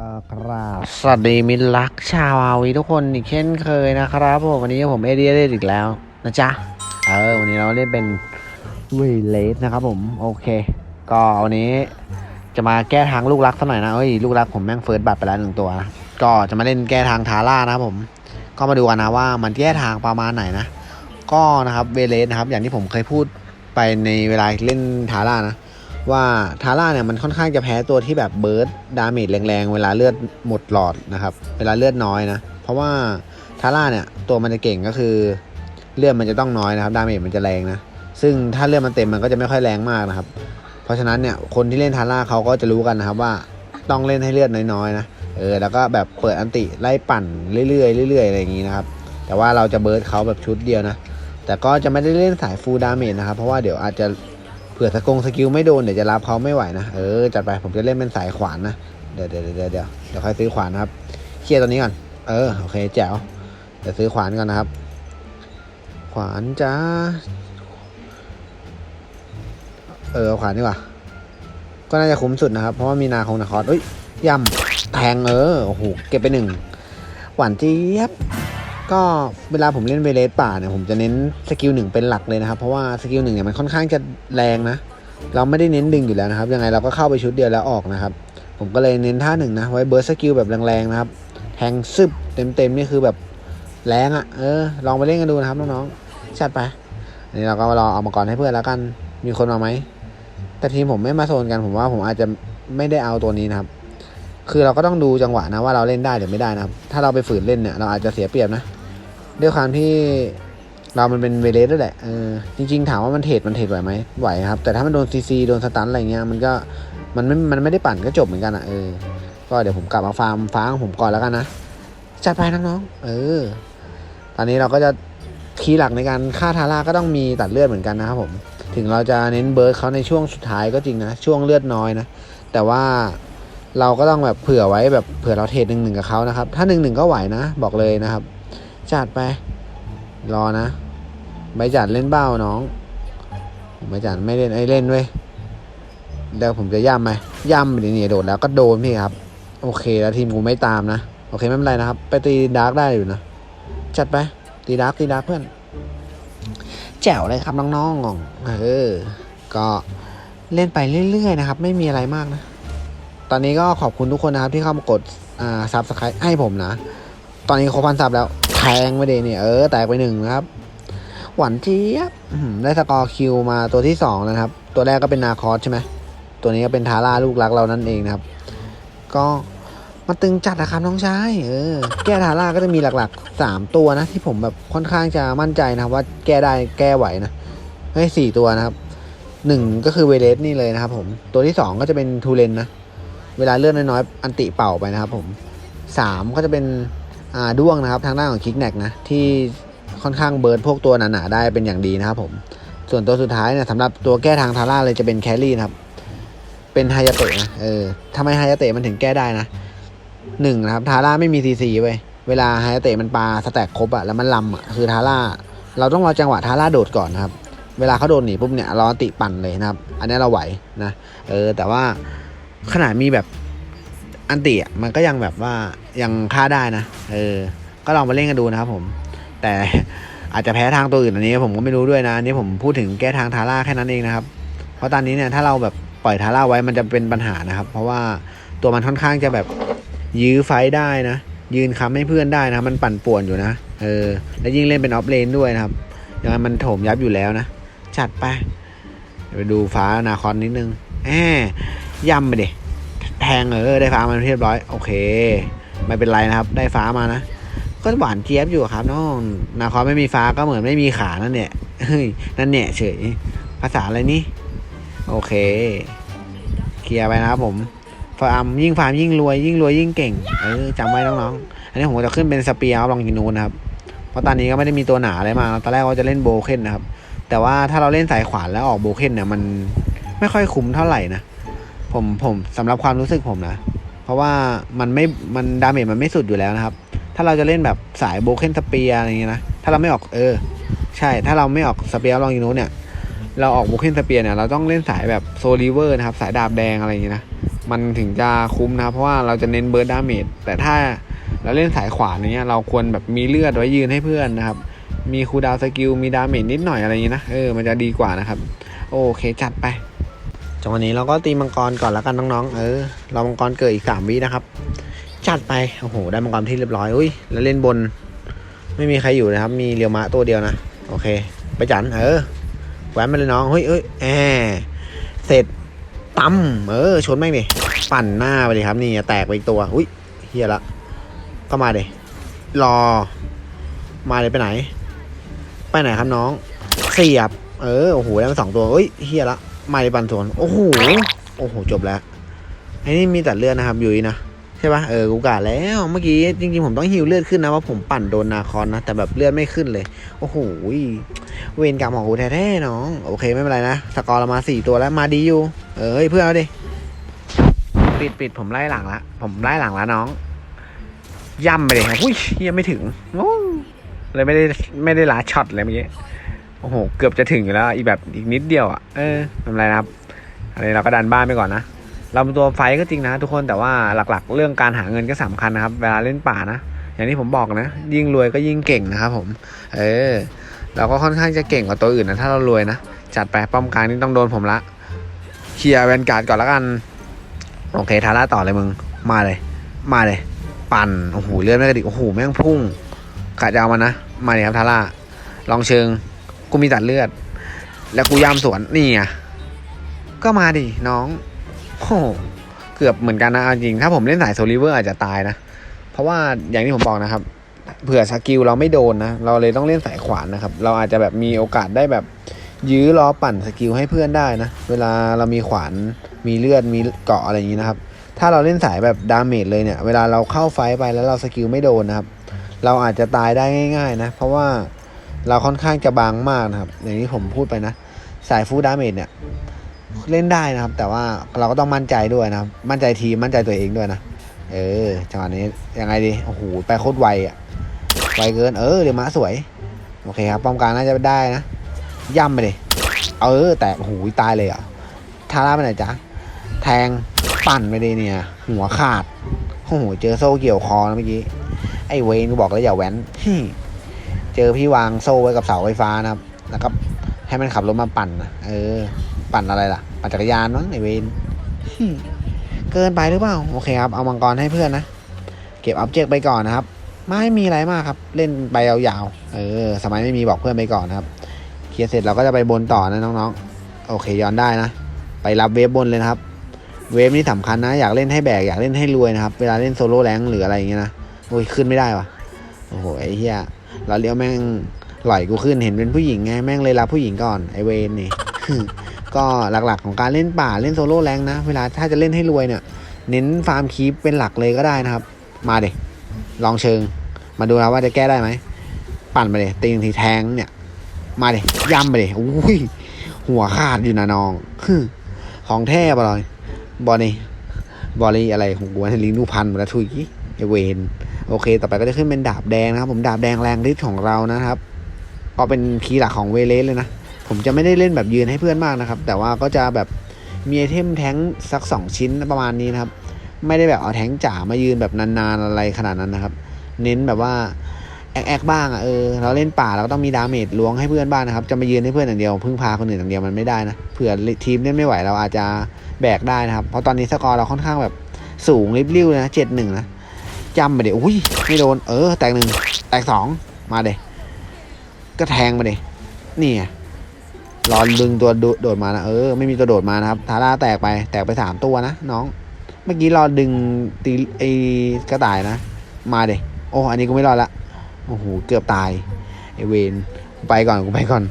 ก็ครับสวัสดีมิตรรักชาวอาวีทุกคนอีกเช่นเคยนะครับผมวันนี้ผมเอเดียเล่นอีกแล้วนะจ๊ะ เออ วันนี้เราเล่นเป็นเวเลสนะครับผม โอเค ก็วันนี้จะมาแก้ทางลูกรักสักหน่อยนะเอ้ยลูกรักผมแม่งเฟิร์สบัตรไปแล้วหนึ่งตัวนะก็จะมาเล่นแก้ทางทาร่านะครับผม ก็มาดูกันนะว่ามันแก้ทางประมาณไหนนะ ก็นะครับเวเลสนะครับ อย่างที่ผมเคยพูดไปในเวลาเล่นทาร่านะ ว่าทาร่าเนี่ยมันค่อนข้างจะแพ้ตัวที่แบบเบิร์ดดาเมจแรงๆ เวลาเลือดหมดหลอดนะครับ เวลาเลือดน้อยนะ เพราะว่าทาร่าเนี่ยตัวมันจะเก่งก็คือเลือดมันจะต้องน้อยนะครับ ดาเมจมันจะแรงนะ ซึ่งถ้าเลือดมันเต็มมันก็จะไม่ค่อยแรงมากนะครับ เพราะฉะนั้นเนี่ยคนที่เล่นทาร่าเขาก็จะรู้กันนะครับว่าต้องเล่นให้เลือดน้อยๆนะ เออแล้วก็แบบเปิดอันติไล่ปั่นเรื่อยๆเรื่อยๆอะไรอย่างนี้นะครับ แต่ว่าเราจะเบิร์ดเขาแบบชุดเดียวนะ แต่ก็จะไม่ได้เล่นสายฟูลดาเมจนะครับ เพราะว่าเดี๋ยวอาจจะ ผื่อสกงสกิลไม่โดนเดี๋ยวจะรับเขาไม่ไหวนะ เออจัดไปผมจะเล่นเป็นสายขวานนะ เดี๋ยวเดี๋ยวเดี๋ยวเดี๋ยวเดี๋ยวค่อยซื้อขวานนะครับ เคลียร์ตัวนี้ก่อน เออโอเคแจ๋ว เดี๋ยวซื้อขวานก่อนนะครับ ขวานจ้า เออขวานดีกว่า ก็น่าจะคุ้มสุดนะครับ เพราะว่ามีนาคงนาคอสเอ้ยย่ำแทงเออ โอ้โห เก็บไปหนึ่ง หวานเจี๊ยบ ก็เวลาผมเล่นเวเลสป่าเนี่ยผมจะเน้นสกิลหนึ่งเป็นหลักเลยนะครับ เพราะว่าสกิลหนึ่งเนี่ยมันค่อนข้างจะแรงนะ เราไม่ได้เน้นดึงอยู่แล้วนะครับ ยังไงเราก็เข้าไปชุดเดียวแล้วออกนะครับ ผมก็เลยเน้นท่าหนึ่งนะ ไว้เบิร์สสกิลแบบแรงๆนะครับ แทงซึบเต็มๆนี่คือแบบแรงอะ่ะ เออ ลองไปเล่นกันดูนะครับน้องๆชัดไปอันนี้เราก็รอเอามาก่อนให้เพื่อนแล้วกัน มีคนมาไหม แต่ทีมผมไม่มาโซนกัน ผมว่าผมอาจจะไม่ได้เอาตัวนี้นะครับ คือเราก็ต้องดูจังหวะนะว่าเราเล่นได้หรือไม่ได้นะครับ ถ้าเราไปฝืนเล่นเนี่ยเราอาจจะเสียเปรียบนะ ด้วยความที่เรามันเป็นเวเลสด้วยแหละเออจริง ๆ ถามว่ามันเทรดมันเทรดไหวไหมไหวครับ แต่ถ้ามันโดนซีซีโดนสตันอะไรเงี้ยมันก็มันไม่ มันไม่ได้ปั่นก็จบเหมือนกันอะเออ ก็เดี๋ยวผมกลับมาฟาร์มฟ้าของผมก่อนแล้วกันนะจัดไปน้องๆเออ ตอนนี้เราก็จะคีย์หลักในการฆ่าทาร่าก็ต้องมีตัดเลือดเหมือนกันนะครับผม ถึงเราจะเน้นเบิร์ดเขาในช่วงสุดท้ายก็จริงนะช่วงเลือดน้อยนะแต่ว่าเราก็ต้องแบบเผื่อไว้แบบเผื่อเราเทรดหนึ่งหนึ่งกับเขานะครับ ถ้าหนึ่งหนึ่งก็ไหวนะ บอกเลยนะครับ จัดไป รอนะ ใบจัดเล่นเบ้าน้องใบจัดไม่เล่นไอ้เล่นเว้ยเดี๋ยวผมจะย่ำไหมย่ำไปนี่โดดแล้วก็โดนพี่ครับ โอเคแล้วทีมกูไม่ตามนะ โอเคไม่เป็นไรนะครับ ไปตีดาร์กได้อยู่นะ จัดไป ตีดาร์กตีดาร์กเพื่อน แจ๋วเลยครับน้องๆเออ ก็เล่นไปเรื่อย ๆ นะครับ ไม่มีอะไรมากนะ ตอนนี้ก็ขอบคุณทุกคนนะครับที่เข้ามากดอ่าซับสไครต์ให้ผมนะ ตอนนี้ครบพันซับแล้ว แทงไปเดเนี่ยเออแตกไปหนึ่งนะครับ หวานเจี๊ยบได้สกอร์คิวมาตัวที่สองนะครับ ตัวแรกก็เป็นนาคอสใช่ไหมตัวนี้ก็เป็นทาร่าลูกรักเรานั่นเองนะครับ ก็มาตึงจัดนะครับน้องชายเออแก้ทาร่าก็จะมีหลักๆสามตัวนะ ที่ผมแบบค่อนข้างจะมั่นใจนะว่าแก้ได้แก้ไหวนะเฮ้ยสี่ตัวนะครับหนึ่งก็คือเวเลสนี่เลยนะครับ ผมตัวที่สองก็จะเป็นทูเลนนะเวลาเลื่อนน้อยๆอันติเป่าไปนะครับ ผมสามก็จะเป็น ด้วงนะครับทางด้านของคิกแนกนะที่ค่อนข้างเบิร์นพวกตัวหนาๆได้เป็นอย่างดีนะครับผมส่วนตัวสุดท้ายเนี่ยสำหรับตัวแก้ทางทาร่าเลยจะเป็นแครี่นะครับ เป็นไฮยาเตะนะเออทำไมไฮยาเตะมันถึงแก้ได้นะหนึ่งนะครับทาร่าไม่มีซีซีเว้ยเวลาไฮยาเตะมันปลาสแต็กครบอะแล้วมันลำอะคือทาร่าเราต้องรอจังหวะทาร่าโดดก่อนนะครับ เวลาเขาโดนหนีปุ๊บเนี่ยเราอันติปั่นเลยนะครับ อันนี้เราไหวนะเออแต่ว่าขนาดมีแบบ อันติอะมันก็ยังแบบว่ายังฆ่าได้นะ เออ ก็ลองมาเล่นกันดูนะครับผม แต่อาจจะแพ้ทางตัวอื่นอันนี้ ผมก็ไม่รู้ด้วยนะอันนี้ผมพูดถึงแก้ทางทาร่าแค่นั้นเองนะครับ เพราะตอนนี้เนี่ยถ้าเราแบบปล่อยทาร่าไว้มันจะเป็นปัญหานะครับ เพราะว่าตัวมันค่อนข้างจะแบบยื้อไฟได้นะ ยืนค้ำให้เพื่อนได้นะ มันปั่นป่วนอยู่นะ เออ แล้วยิ่งเล่นเป็นออฟเลนด้วยนะครับยังไงมันโถมยับอยู่แล้วนะ จัดไป ไปดูฟ้านาคอนนิดนึงแหมย่ำไปเดิ แทงเออได้ฟ้ามาเรียบร้อย โอเค ไม่เป็นไรนะครับ ได้ฟ้ามานะ ก็หวานเจี๊ยบอยู่ครับน้องนาคอไม่มีฟ้าก็เหมือนไม่มีขานั่นเนี่ยเฮ้ยนั่นเนี่ยเฉยภาษาอะไรนี่ โอเค เคลียร์ไปนะครับผมฟาร์มยิ่งฟาร์มยิ่งรวยยิ่งรวยยิ่งเก่งเออจำไว้น้องๆอันนี้ผมจะขึ้นเป็นสเปียร์ลองกินูนนะครับเพราะตอนนี้ก็ไม่ได้มีตัวหนาอะไรมาตอนแรกว่าจะเล่นโบเคนนะครับ แต่ว่าถ้าเราเล่นสายขวานแล้วออกโบเคนเนี่ยมันไม่ค่อยคุ้มเท่าไหร่นะ ผมผมสำหรับความรู้สึกผมนะ เพราะว่ามันไม่มันดาเมจมันไม่สุดอยู่แล้วนะครับ ถ้าเราจะเล่นแบบสายโบเคนสเปียอะไรเงี้ยนะ ถ้าเราไม่ออกเออ ใช่ ถ้าเราไม่ออกสเปียร์ลองกินูนเนี่ยเราออกโบเคนสเปียร์เนี่ยเราต้องเล่นสายแบบโซลิเวอร์นะครับ สายดาบแดงอะไรอย่างเงี้ยนะมันถึงจะคุ้มนะครับเพราะว่าเราจะเน้นเบิร์ดดาเมจแต่ถ้าเราเล่นสายขวานอย่างเงี้ยเราควรแบบมีเลือดไว้ยืนให้เพื่อนนะครับ มีคูดาวสกิลมีดาเมจนิดหน่อยอะไรอย่างเงี้ยนะเออมันจะดีกว่านะครับ โอเคจัดไป จังหวะนี้เราก็ตีมังกรก่อนแล้วกันน้องๆ เออ เรามังกรเกิดอีกสามวินะครับ จัดไป โอ้โห ได้มังกรที่เรียบร้อย อุ้ย แล้วเล่นบน ไม่มีใครอยู่นะครับ มีเรียวมะตัวเดียวนะ โอเค ไปจัน เออ แหวนมาเลยน้อง เฮ้ยเอ้ยแอเสร็จตั้มเออ ชนแม่งดิ ปั่นหน้าไปเลยครับ นี่แตกไปอีกตัว อุ้ย เฮียละ ก็มาเดรอ มาเลยไปไหน ไปไหนครับน้อง เสียบ เออ โอ้โห ได้มาสองตัวเอ้ย เฮียละ มาปันสวนโอ้โหโอ้โหจบแล้วไอ้นี่มีตัดเลือดนะครับยุ้ยนะใช่ปะเออกูกะแล้วเมื่อกี้จริงๆผมต้องฮิวเลือดขึ้นนะว่าผมปั่นโดนนาคอนนะแต่แบบเลือดไม่ขึ้นเลย โอ้โหเวรกรรมของกูแท้ๆน้องโอเคไม่เป็นไรนะสกอร์เรามาสี่ตัวแล้วมาดีอยู่เออเฮ้ยเพื่อนเอาดิปิดปิดผมไล่หลังละผมไล่หลังละน้องย่ำไปเลยครับอุ้ยยังไม่ถึงโอ้เลยไม่ได้ไม่ได้ลาช็อตเลยเมื่อกี้ โอ้โห เกือบจะถึงอยู่แล้ว อีกแบบอีกนิดเดียวอะ เออไม่เป็นไรนะครับอันนี้เราก็ดันบ้านไปก่อนนะเราเป็นตัวไฟก็จริงนะ ทุกคน แต่ว่าหลักๆ เรื่องการหาเงินก็สำคัญนะครับ เวลาเล่นป่านะ อย่างที่ผมบอกนะ ยิ่งรวยก็ยิ่งเก่งนะครับผม เออ เราก็ค่อนข้างจะเก่งกว่าตัวอื่นนะ ถ้าเรารวยนะ จัดไปป้อมกลางนี่ต้องโดนผมละ เคลียร์แวนการ์ดก่อนละกัน โอเค ทาร่าต่อเลยมึง มาเลย มาเลย ปั่น โอ้โห เลื่อดไม่กระดิก โอ้โห แม่งพุ่งกะจะเอามันนะ มาเลยครับทาร่า ลองเชิง กูมีตัดเลือด แล้วกูย่ำสวนนี่ไงก็มาดิน้องโอ้โหเกือบเหมือนกันนะจริง ถ้าผมเล่นสายโซลิเวอร์อาจจะตายนะ เพราะว่าอย่างที่ผมบอกนะครับ เผื่อสกิลเราไม่โดนนะ เราเลยต้องเล่นสายขวานนะครับ เราอาจจะแบบมีโอกาสได้แบบยื้อล้อปั่นสกิลให้เพื่อนได้นะ เวลาเรามีขวานมีเลือดมีเกาะอะไรอย่างนี้นะครับ ถ้าเราเล่นสายแบบดาเมจเลยเนี่ย เวลาเราเข้าไฟไปแล้วเราสกิลไม่โดนนะครับ เราอาจจะตายได้ง่าย ๆ นะ เพราะว่า เราค่อนข้างจะบางมากนะครับ อย่างที่ผมพูดไปนะ สายฟูดดาเมจเนี่ย เล่นได้นะครับ แต่ว่าเราก็ต้องมั่นใจด้วยนะครับ มั่นใจทีมมั่นใจตัวเองด้วยนะ เออจังหวะนี้ยังไงดีโอ้โหไปโคตรไวอะไวเกิน เออเดี๋ยวม้าสวย โอเคครับป้อมกลางน่าจะได้นะย่ำไปเลยเออ แต่โอ้โหตายเลยอะทาร่าไปไหนจ๊ะแทงปั่นไปเลยเนี่ย หัวขาดโอ้โหเจอโซ่เกี่ยวคอนะเมื่อกี้ไอ้เวนบอกแล้วอย่าแว้นฮึ เจอพี่วางโซ่ไว้กับเสาไฟฟ้านะครับ แล้วก็ให้มันขับรถมาปั่นเออ ปั่นอะไรล่ะ ปั่นจักรยานมั้งไอเวนเกินไปหรือเปล่า โอเคครับ เอามังกรให้เพื่อนนะ เก็บออบเจกต์ไปก่อนนะครับ ไม่มีอะไรมากครับ เล่นไปยาวๆ เออ สมัยไม่มีบอกเพื่อนไปก่อนนะครับ เคลียร์เสร็จเราก็จะไปบนต่อนะน้องๆ โอเคย้อนได้นะ ไปรับเวฟบนเลยนะครับ เวฟนี่สำคัญนะ อยากเล่นให้แบก อยากเล่นให้รวยนะครับ เวลาเล่นโซโล่แรงหรืออะไรอย่างเงี้ยนะ โอ้ยขึ้นไม่ได้วะโอ้โหไอ้เหี้ย เราเลี้ยวแม่งหล่อยกูขึ้นเห็นเป็นผู้หญิงไงแม่งเลยรับผู้หญิงก่อนไอเวนนี่ก็หลักๆของการเล่นป่าเล่นโซโล่แรงนะ เวลาถ้าจะเล่นให้รวยเนี่ย เน้นฟาร์มคีปเป็นหลักเลยก็ได้นะครับ มาเด็ลองเชิง มาดูนะว่าจะแก้ได้ไหม ปั่นไปเลยตีหนึ่งทีแทงเนี่ย มาเลยย่ำไปเลยอุ้ยหัวขาดอยู่นะน้องของแท้ปะเลยบอนี่บอลี่อะไรของกูให้ลิงดูพันหมดแล้วทุยไอเวน โอเค ต่อไปก็จะขึ้นเป็นดาบแดงนะครับ ผมดาบแดงแรงฤทธิ์ของเรานะครับก็เป็นคีย์หลักของเวเลสเลยนะ ผมจะไม่ได้เล่นแบบยืนให้เพื่อนมากนะครับ แต่ว่าก็จะแบบมีไอเทมแท้งสักสองชิ้นประมาณนี้นะครับ ไม่ได้แบบเอาแท้งจ๋ามายืนแบบนานๆอะไรขนาดนั้นนะครับ เน้นแบบว่าแอกแอกบ้างอะเออเราเล่นป่าเราก็ต้องมีดาเมจล้วงให้เพื่อนบ้างนะครับ จะมายืนให้เพื่อนอย่างเดียวพึ่งพาคนอื่นอย่างเดียวมันไม่ได้นะเผื่อทีมเล่นไม่ไหวเราอาจจะแบกได้นะครับ เพราะตอนนี้สกอร์เราค่อนข้างแบบสูงริบลิ่วนะเจ็ดหนึ่งนะ ย่ำมาเดี๋ยวอุ้ยไม่โดน เออ แตกหนึ่งแตกสองมาเดี๋ยก็แทงมาเดี๋ยนี่ไงรอดึงตัวโดดมานะเออไม่มีตัวโดดมานะครับทาร่าแตกไปแตกไปสามตัวนะน้อง เมื่อกี้รอดึงตีไอกระต่ายนะ มาเดี๋ยโอ้อันนี้กูไม่รอดละโอ้โหเกือบตายไอเวนไปก่อนกูไปก่อน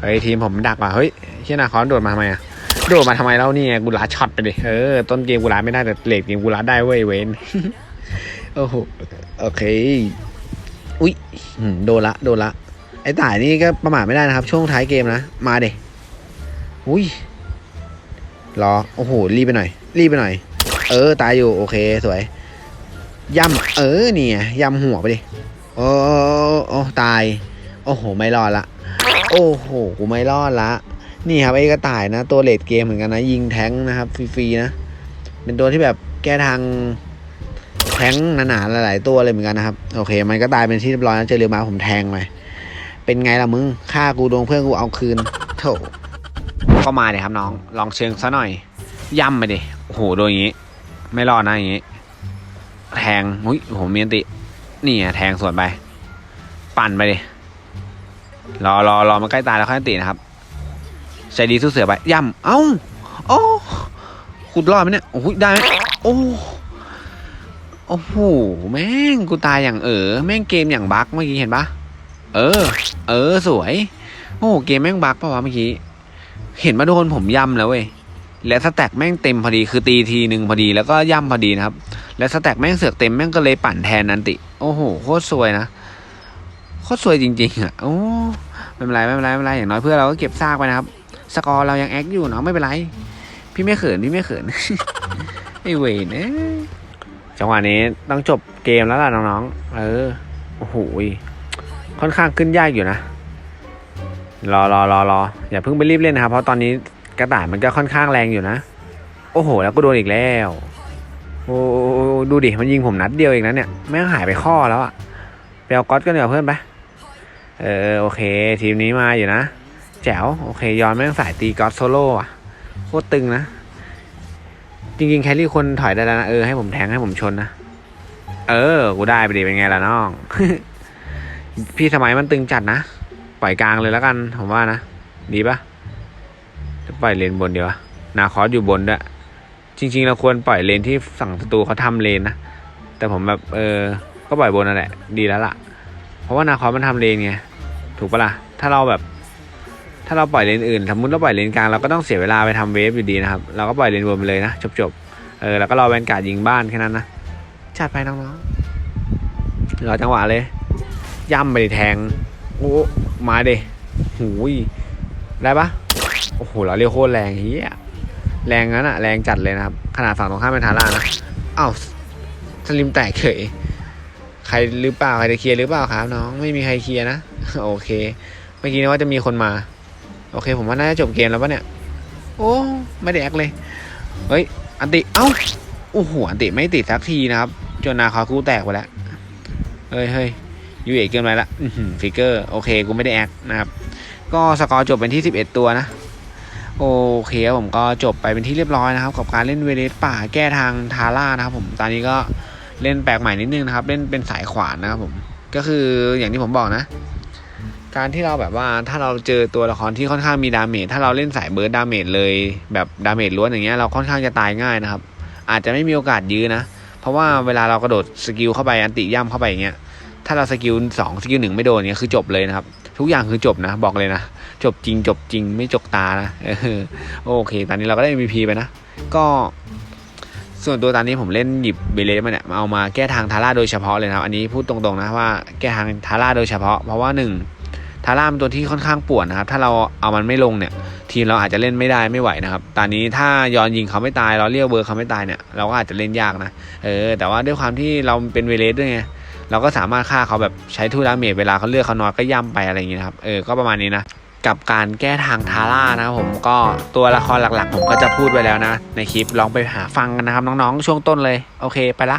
เฮ้ยทีมผมดักว่ะเฮ้ยเชี่ยนาคอนโดดมาทำไมอะโดดมาทำไมแล้วนี่ไงกูลัดช็อตไปดิเออต้นเกมกูลัดไม่ได้แต่เลดเกมกูลัดได้เว้ยเวน โอ้โห โอเค อุ้ยโดนละ โดนละ ไอ้ต่ายนี่ก็ประมาทไม่ได้นะครับ ช่วงท้ายเกมนะ มาเดอุ้ย รอ โอ้โห รีบไปหน่อย รีบไปหน่อย เออ ตายอยู่ โอเค สวย ย่ำ เออนี่ไงย่ำหัวไปดิโอ้โอ้โอ้ตาย โอ้โห ไม่รอดละ โอ้โห กูไม่รอดละ นี่ครับไอ้กระต่ายนะ ตัวเลดเกมเหมือนกันนะ ยิงแท้งนะครับ ฟรีๆนะ เป็นตัวที่แบบแก้ทาง แทงหนาๆหลายๆตัวเลยเหมือนกันนะครับ โอเค มันก็ตายเป็นที่เรียบร้อยแล้วเจอเรือมาผมแทงไปเป็นไงล่ะมึงฆ่ากูดวงเพื่อนกูเอาคืนโถก็มาเลยครับน้อง ลองเชิงซะหน่อย ย่ำไปดิโอ้โหโดนอย่างงี้ ไม่รอดนะอย่างงี้ แทงอุ้ยโอ้โหมีนติ นี่แทงสวนไป ปั่นไปดิรอรอรอมันใกล้ตายแล้วค่อยนตินะครับใจดีสู้เสือไปย่ำเอ้าโอ้ขุดรอดไหมเนี่ยโอ้โหได้ไหมโอ้ โอ้โห แม่งกูตายอย่างเออ แม่งเกมอย่างบั๊กเมื่อกี้เห็นปะเออ เออสวย โอ้เกมแม่งบั๊กปะวะเมื่อกี้ เห็นมาโดนผมย่ำแล้วเว้ย และสแต็กแม่งเต็มพอดีคือตีทีหนึ่งพอดีแล้วก็ย่ำพอดีนะครับ และสแต็กแม่งเสือกเต็มแม่งก็เลยปั่นแทนนันติ โอ้โหโคตรสวยนะ โคตรสวยจริงๆอะ โอ้ไม่เป็นไรไม่เป็นไรไม่เป็นไรอย่างน้อยเพื่อเราก็เก็บซากไปนะครับ สกอร์เรายังแอคอยู่เนาะไม่เป็นไร พี่ไม่เขินพี่ไม่เขินไอเวนเอ้ย จังหวะนี้ต้องจบเกมแล้วล่ะน้องๆ เออ โอ้โหยค่อนข้างขึ้นยากอยู่นะ รอรอรอรออย่าเพิ่งไปรีบเล่นนะครับ เพราะตอนนี้กระต่ายมันก็ค่อนข้างแรงอยู่นะ โอ้โห แล้วก็โดนอีกแล้ว โอ้ดูดิ มันยิงผมนัดเดียวเองนะเนี่ย แม่งหายไปข้อแล้วอะไปเอาก๊อตกันเดี๋ยวาเพื่อนไป เออโอเค ทีมนี้มาอยู่นะ แจ๋ว โอเค ยอนแม่งสายตีก๊อตโซโล่อะโคตรตึงนะ จริงๆแคลรี่คนถอยได้แล้วนะเออให้ผมแทงให้ผมชนนะ เออ กูได้ไปดีเป็นไงล่ะน้อง พี่สมัยมันตึงจัดนะ ปล่อยกลางเลยแล้วกัน ผมว่านะ ดีปะจะปล่อยเลนบนเดียวนาคอสอยู่บนด้วย จริง ๆ เราควรปล่อยเลนที่ฝั่งศัตรูเขาทำเลนนะ แต่ผมแบบเออ ก็ปล่อยบนนั่นแหละ ดีแล้วล่ะ เพราะว่านาคอสมันทำเลนไง ถูกปะล่ะ ถ้าเราแบบ ถ้าเราปล่อยเลนอื่นสมมติเราปล่อยเลนกลางเราก็ต้องเสียเวลาไปทำเวฟอยู่ดีนะครับเราก็ปล่อยเลนบนไปเลยนะจบจบๆเออแล้วก็รอแวนการ์ดยิงบ้านแค่นั้นนะจัดไปน้องๆรอจังหวะเลย ย่ำไปแทงโอ้มาเดหูยได้ปะโอ้โหเราเรียกโคตรแรงเฮียแรงนั้นอะแรงจัดเลยนะครับ ขนาดฝั่งตรงข้ามเป็นทาร่านะอ้าวสลิมแตกเฉยใครหรือเปล่าใครจะเคลียร์หรือเปล่าครับน้องไม่มีใครเคลียร์นะโอเคเมื่อกี้นึกว่าจะมีคนมา โอเค ผมว่าน่าจะจบเกมแล้วปะเนี่ย โอ้ ไม่ได้แอคเลย เฮ้ย อันติ เอ้าโอ้โหอันติไม่ติดสักทีนะครับ จนนาคาคูแตกไปแล้ว เฮ้ยเฮ้ยยูเอเกินไปละฟิกเกอร์ โอเค กูไม่ได้แอคนะครับ ก็สกอร์จบเป็นที่ 11 ตัวนะ โอเคผมก็จบไปเป็นที่เรียบร้อยนะครับ กับการเล่นเวเลสป่าแก้ทางทาร่านะครับ ผม ตอนนี้ก็เล่นแปลกใหม่นิดนึงนะครับ เล่นเป็นสายขวานนะครับผม ก็คืออย่างที่ผมบอกนะ การที่เราแบบว่าถ้าเราเจอตัวละครที่ค่อนข้างมีดาเมจถ้าเราเล่นสายเบิร์ดดาเมจเลย แบบดาเมจล้วนอย่างเงี้ยเราค่อนข้างจะตายง่ายนะครับ อาจจะไม่มีโอกาสยื้อนะ เพราะว่าเวลาเรากระโดดสกิลเข้าไปอันติย่ำเข้าไปอย่างเงี้ยถ้าเราสกิลสองสกิลหนึ่งไม่โดนเงี้ยคือจบเลยนะครับ ทุกอย่างคือจบนะบอกเลยนะ จบจริงจบจริงไม่จกตานะโอเค ตอนนี้เราก็ได้ MVP ไปนะ ก็ส่วนตัวตอนนี้ผมเล่นหยิบเบเลสมาเนี่ยมาเอามาแก้ทางทาร่าโดยเฉพาะเลยนะอันนี้พูดตรงๆนะว่าแก้ทางทาร่าโดยเฉพาะ เพราะว่าหนึ่ง ทาร่าเป็นตัวที่ค่อนข้างปวดนะครับ ถ้าเราเอามันไม่ลงเนี่ย ทีมเราอาจจะเล่นไม่ได้ไม่ไหวนะครับ ตอนนี้ถ้ายอนยิงเขาไม่ตายเราเรียกเบอร์เขาไม่ตายเนี่ยเราก็อาจจะเล่นยากนะเออแต่ว่าด้วยความที่เราเป็นเวเลสด้วยไงเราก็สามารถฆ่าเขาแบบใช้ทูดาเมจเวลาเขาเลือกเขาน้อยก็ย่ำไปอะไรอย่างเงี้ยนะครับเออก็ประมาณนี้นะกับการแก้ทางทาร่านะครับผมก็ตัวละครหลักๆ ผมก็จะพูดไว้แล้วนะ ในคลิปลองไปหาฟังกันนะครับ น้องๆ ช่วงต้นเลย โอเคไปละ